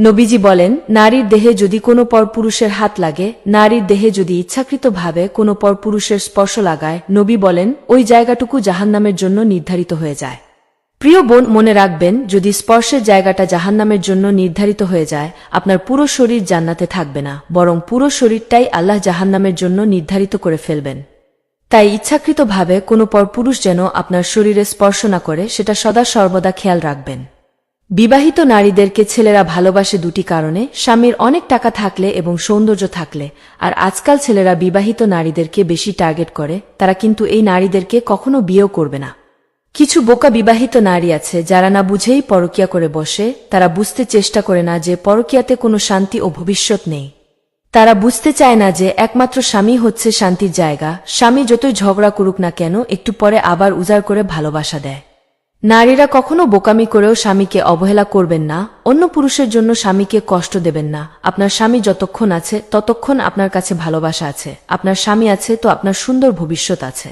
নবীজি বলেন, নারীর দেহে যদি কোনো পরপুরুষের হাত লাগে, নারীর দেহে যদি ইচ্ছাকৃতভাবে কোনো পরপুরুষের স্পর্শ লাগায়, নবী বলেন, ওই জায়গাটুকু জাহান্নামের জন্য নির্ধারিত হয়ে যায়। প্রিয় বোন, মনে রাখবেন, যদি স্পর্শের জায়গাটা জাহান্নামের জন্য নির্ধারিত হয়ে যায়, আপনার পুরো শরীর জান্নাতে থাকবে না, বরং পুরো শরীরটাই আল্লাহ জাহান্নামের জন্য নির্ধারিত করে ফেলবেন। তাই ইচ্ছাকৃতভাবে কোনো পরপুরুষ যেন আপনার শরীরে স্পর্শ না করে, সেটা সদা সর্বদা খেয়াল রাখবেন। বিবাহিত নারীদেরকে ছেলেরা ভালোবাসে দুটি কারণে, স্বামীর অনেক টাকা থাকলে এবং সৌন্দর্য থাকলে, আর আজকাল ছেলেরা বিবাহিত নারীদেরকে বেশি টার্গেট করে, তারা কিন্তু এই নারীদেরকে কখনো বিয়েও করবে না। কিছু বোকা বিবাহিত নারী আছে যারা না বুঝেই পরকিয়া করে বসে, তারা বুঝতে চেষ্টা করে না যে পরকিয়াতে কোনো শান্তি ও ভবিষ্যৎ নেই। তারা বুঝতে চায় না যে একমাত্র স্বামী হচ্ছে শান্তির জায়গা, স্বামী যতই ঝগড়া করুক না কেন, একটু পরে আবার উজাড় করে ভালোবাসা দেয়। নারীরা কখনো বোকামি করেও স্বামীকে অবহেলা করবেন না, অন্য পুরুষের জন্য স্বামীকে কষ্ট দেবেন না। আপনার স্বামী যতক্ষণ আছে, ততক্ষণ আপনার কাছে ভালোবাসা আছে। আপনার স্বামী আছে, তো আপনার সুন্দর ভবিষ্যৎ আছে।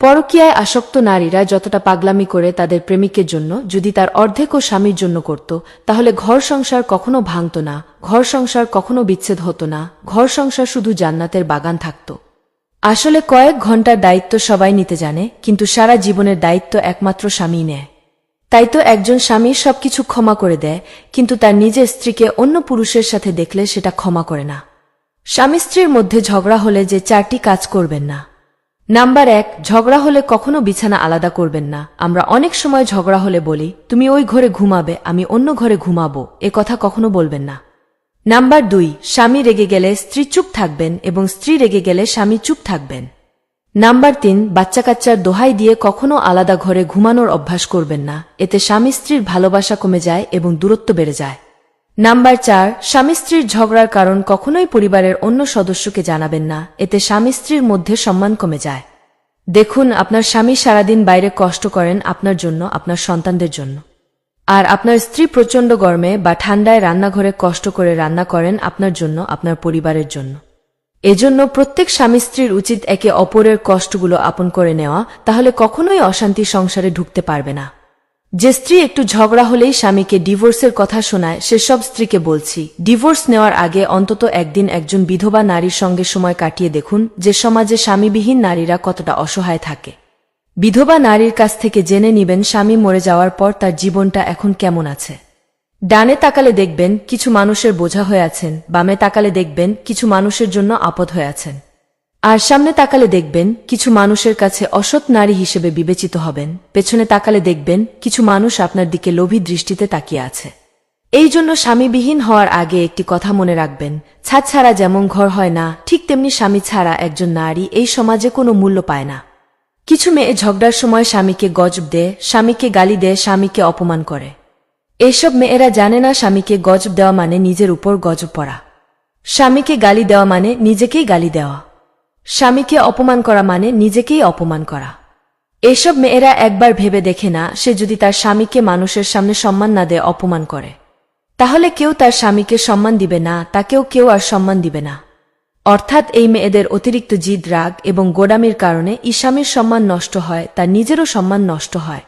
পরকীয়ায় আসক্ত নারীরা যতটা পাগলামি করে তাদের প্রেমিকের জন্য, যদি তার অর্ধেকও স্বামীর জন্য করত, তাহলে ঘর সংসার কখনো ভাঙত না, ঘর সংসার কখনো বিচ্ছেদ হতো না, ঘর সংসার শুধু জান্নাতের বাগান থাকত। আসলে কয়েক ঘণ্টার দায়িত্ব সবাই নিতে জানে, কিন্তু সারা জীবনের দায়িত্ব একমাত্র স্বামী নেয়। তাই তো একজন স্বামী সবকিছু ক্ষমা করে দেয়, কিন্তু তার নিজের স্ত্রীকে অন্য পুরুষের সাথে দেখলে সেটা ক্ষমা করে না। স্বামী স্ত্রীর মধ্যে ঝগড়া হলে যে চারটি কাজ করবেন না। নাম্বার এক, ঝগড়া হলে কখনো বিছানা আলাদা করবেন না। আমরা অনেক সময় ঝগড়া হলে বলি, তুমি ওই ঘরে ঘুমাবে, আমি অন্য ঘরে ঘুমাবো। এ কথা কখনো বলবেন না। নাম্বার দুই, স্বামী রেগে গেলে স্ত্রী চুপ থাকবেন এবং স্ত্রী রেগে গেলে স্বামী চুপ থাকবেন। নাম্বার তিন বাচ্চা কাচ্চার দোহাই দিয়ে কখনো আলাদা ঘরে ঘুমানোর অভ্যাস করবেন না। এতে স্বামী স্ত্রীর ভালোবাসা কমে যায় এবং দূরত্ব বেড়ে যায়। নাম্বার চার, স্বামী স্ত্রীর ঝগড়ার কারণ কখনোই পরিবারের অন্য সদস্যকে জানাবেন না। এতে স্বামী স্ত্রীর মধ্যে সম্মান কমে যায়। দেখুন, আপনার স্বামী সারাদিন বাইরে কষ্ট করেন আপনার জন্য, আপনার সন্তানদের জন্য। আর আপনার স্ত্রী প্রচণ্ড গরমে বা ঠান্ডায় রান্নাঘরে কষ্ট করে রান্না করেন আপনার জন্য, আপনার পরিবারের জন্য। এজন্য প্রত্যেক স্বামী স্ত্রীর উচিত একে অপরের কষ্টগুলো আপন করে নেওয়া, তাহলে কখনোই অশান্তি সংসারে ঢুকতে পারবে না। যে স্ত্রী একটু ঝগড়া হলেই স্বামীকে ডিভোর্সের কথা শোনায়, সেসব স্ত্রীকে বলছি, ডিভোর্স নেওয়ার আগে অন্তত একদিন একজন বিধবা নারীর সঙ্গে সময় কাটিয়ে দেখুন, যে সমাজে স্বামীবিহীন নারীরা কতটা অসহায় থাকে। বিধবা নারীর কাছ থেকে জেনে নিবেন স্বামী মরে যাওয়ার পর তার জীবনটা এখন কেমন আছে। ডানে তাকালে দেখবেন কিছু মানুষের বোঝা হয়ে আছেন, বামে তাকালে দেখবেন কিছু মানুষের জন্য আপদ হয়ে আছেন। আর সামনে তাকালে দেখবেন কিছু মানুষের কাছে অসৎ নারী হিসেবে বিবেচিত হবেন, পেছনে তাকালে দেখবেন কিছু মানুষ আপনার দিকে লোভী দৃষ্টিতে তাকিয়ে আছে। এই জন্য স্বামীবিহীন হওয়ার আগে একটি কথা মনে রাখবেন, ছাদ ছাড়া যেমন ঘর হয় না, ঠিক তেমনি স্বামী ছাড়া একজন নারী এই সমাজে কোনো মূল্য পায় না। কিছু মেয়ে ঝগড়ার সময় স্বামীকে গজব দেয়, স্বামীকে গালি দেয়, স্বামীকে অপমান করে। এসব মেয়েরা জানে না স্বামীকে গজব দেওয়া মানে নিজের উপর গজব পড়া। স্বামীকে গালি দেওয়া মানে নিজেকেই গালি দেওয়া। স্বামীকে অপমান করা মানে নিজেকেই অপমান করা। এসব মেয়েরা একবার ভেবে দেখে না, সে যদি তার স্বামীকে মানুষের সামনে সম্মান না দেয়, অপমান করে। তাহলে কেউ তার স্বামীকে সম্মান দিবে না, তাকেও কেউ আর সম্মান দিবে না। অর্থাৎ এই মেয়েদের অতিরিক্ত জিদ রাগ এবং গোডামির কারণে ইসামির সম্মান নষ্ট হয়, তার নিজেরও সম্মান নষ্ট হয়।